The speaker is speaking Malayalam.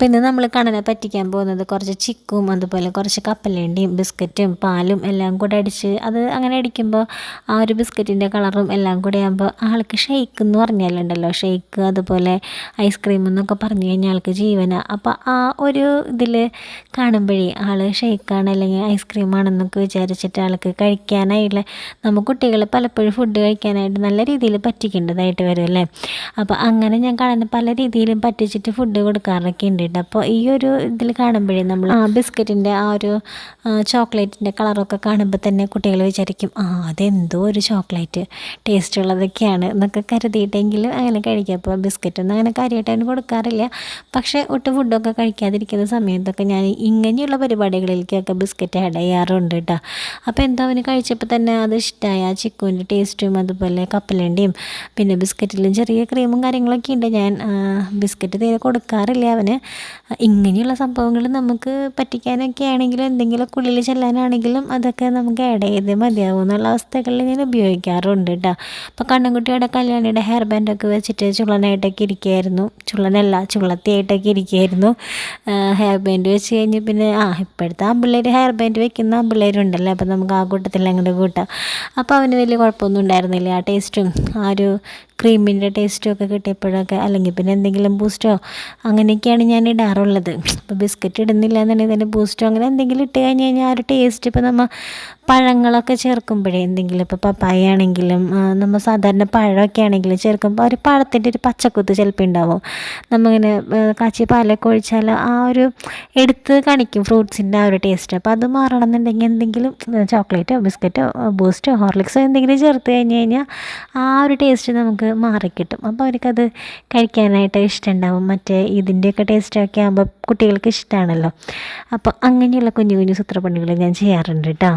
അപ്പോൾ ഇന്ന് നമ്മൾ കണ്ണനെ പറ്റിക്കാൻ പോകുന്നത് കുറച്ച് ചിക്കും അതുപോലെ കുറച്ച് കപ്പലേണ്ടിയും ബിസ്ക്കറ്റും പാലും എല്ലാം കൂടെ അടിച്ച് അത് അങ്ങനെ അടിക്കുമ്പോൾ ആ ഒരു ബിസ്ക്കറ്റിന്റെ കളറും എല്ലാം കൂടെ ആകുമ്പോൾ ആൾക്ക് ഷെയ്ക്ക് എന്ന് പറഞ്ഞാലുണ്ടല്ലോ. ഷെയ്ക്ക് അതുപോലെ ഐസ്ക്രീം എന്നൊക്കെ പറഞ്ഞു കഴിഞ്ഞാൽ ആൾക്ക് ജീവന. അപ്പോൾ ആ ഒരു ഇതിൽ കാണുമ്പോഴേ ആൾ ഷെയ്ക്കാണ് അല്ലെങ്കിൽ ഐസ്ക്രീം ആണെന്നൊക്കെ വിചാരിച്ചിട്ട് ആൾക്ക് കഴിക്കാനായില്ല. നമ്മൾ കുട്ടികൾ പലപ്പോഴും ഫുഡ് കഴിക്കാനായിട്ട് നല്ല രീതിയിൽ പറ്റിക്കേണ്ടതായിട്ട് വരും അല്ലേ? അപ്പോൾ അങ്ങനെ ഞാൻ കാണുന്ന പല രീതിയിലും പറ്റിച്ചിട്ട് ഫുഡ് കൊടുക്കാറൊക്കെ ഉണ്ട് കേട്ടോ അപ്പോൾ ഈ ഒരു ഇതിൽ കാണുമ്പോഴേ നമ്മൾ ആ ബിസ്ക്കറ്റിന്റെ ആ ഒരു ചോക്ലേറ്റിന്റെ കളറൊക്കെ കാണുമ്പോൾ തന്നെ കുട്ടികൾ വിചാരിക്കും ആ അതെന്തോ ഒരു ചോക്ലേറ്റ് ടേസ്റ്റ് ഉള്ളതൊക്കെയാണ് എന്നൊക്കെ കരുതിയിട്ടെങ്കിലും അങ്ങനെ കഴിക്കുക അപ്പോൾ ബിസ്ക്കറ്റൊന്നും അങ്ങനെ കാര്യമായിട്ട് അതിന് കൊടുക്കാറില്ല. പക്ഷേ ഒട്ടും ഫുഡൊക്കെ കഴിക്കാതിരിക്കുന്ന സമയത്തൊക്കെ ഞാൻ ഇങ്ങനെയുള്ള പരിപാടികളിലേക്കൊക്കെ ബിസ്ക്കറ്റ് ആഡ് ചെയ്യാറുണ്ട് കേട്ടോ. അപ്പോൾ എന്താ അവന് കഴിച്ചപ്പോൾ തന്നെ അത് ഇഷ്ടമായ ചിക്കുവിന്റെ ടേസ്റ്റും അതുപോലെ കപ്പലണ്ടിയും പിന്നെ ബിസ്ക്കറ്റിലും ചെറിയ ക്രീമും കാര്യങ്ങളൊക്കെ ഉണ്ട്. ഞാൻ ബിസ്ക്കറ്റ് തീരെ കൊടുക്കാറില്ല അവന്. ഇങ്ങനെയുള്ള സംഭവങ്ങൾ നമുക്ക് പറ്റിക്കാനൊക്കെ ആണെങ്കിലും എന്തെങ്കിലുമൊക്കെ ഉള്ളിൽ ചെല്ലാനാണെങ്കിലും അതൊക്കെ നമുക്ക് ആഡ് ചെയ്ത് മതിയാവും എന്നുള്ള അവസ്ഥകളിൽ ഞാൻ ഉപയോഗിക്കാറുണ്ട് കേട്ടോ അപ്പോൾ കണ്ണൻകുട്ടിയുടെ കല്യാണിയുടെ ഹെയർ ബാൻഡൊക്കെ വെച്ചിട്ട് ചുള്ളനായിട്ടൊക്കെ ഇരിക്കുകയായിരുന്നു ചുള്ളനല്ല ചുള്ളത്തിയായിട്ടൊക്കെ ഇരിക്കുകയായിരുന്നു ഹെയർ ബാൻഡ് വെച്ച് കഴിഞ്ഞ് പിന്നെ ആ ഇപ്പോഴത്തെ ആമ്പിള്ളേർ ഹെയർ ബാൻഡ് വെക്കുന്ന ആമ്പിള്ളേരുണ്ടല്ലോ. അപ്പോൾ നമുക്ക് ആ കൂട്ടത്തിൽ അങ്ങോട്ട് കൂട്ടാം. അപ്പോൾ അവന് വലിയ കുഴപ്പമൊന്നും ഉണ്ടായിരുന്നില്ല. ആ ടേസ്റ്റും ആ ഒരു ക്രീമിന്റെ ടേസ്റ്റും ഒക്കെ കിട്ടിയപ്പോഴൊക്കെ അല്ലെങ്കിൽ പിന്നെ എന്തെങ്കിലും ബൂസ്റ്റോ അങ്ങനെയൊക്കെയാണ് ഞാൻ ഇടാറുള്ളത്. ഇപ്പോൾ ബിസ്ക്കറ്റ് ഇടുന്നില്ല എന്നുണ്ടെങ്കിൽ തന്നെ ബൂസ്റ്റോ അങ്ങനെ എന്തെങ്കിലും ഇട്ട് കഴിഞ്ഞ് കഴിഞ്ഞാൽ ആ ഒരു ടേസ്റ്റ് ഇപ്പോൾ നമ്മൾ പഴങ്ങളൊക്കെ ചേർക്കുമ്പോഴേ എന്തെങ്കിലും ഇപ്പോൾ പപ്പായ ആണെങ്കിലും നമ്മൾ സാധാരണ പഴമൊക്കെ ആണെങ്കിലും ചേർക്കുമ്പോൾ ഒരു പഴത്തിന്റെ ഒരു പച്ചക്കുത്ത് ചിലപ്പോൾ ഉണ്ടാവും നമ്മളിങ്ങനെ കാച്ചി പാലൊക്കെ ഒഴിച്ചാൽ ആ ഒരു എടുത്ത് കാണിക്കും ഫ്രൂട്ട്സിന്റെ ആ ഒരു ടേസ്റ്റ്. അപ്പോൾ അത് മാറണം എന്നുണ്ടെങ്കിൽ എന്തെങ്കിലും ചോക്ലേറ്റോ ബിസ്ക്കറ്റോ ബൂസ്റ്റോ ഹോർലിക്സോ എന്തെങ്കിലും ചേർത്ത് കഴിഞ്ഞ് കഴിഞ്ഞാൽ ആ ഒരു ടേസ്റ്റ് നമുക്ക് മാറിക്കിട്ടും. അപ്പോൾ അവർക്കത് കഴിക്കാനായിട്ട് ഇഷ്ടമുണ്ടാവും മറ്റേ ഇതിന്റെയൊക്കെ ടേസ്റ്റൊക്കെ ആകുമ്പോൾ കുട്ടികൾക്ക് ഇഷ്ടമാണല്ലോ അപ്പോൾ അങ്ങനെയുള്ള കുഞ്ഞു കുഞ്ഞു സൂത്രപ്പണികൾ ഞാൻ ചെയ്യാറുണ്ട് കേട്ടോ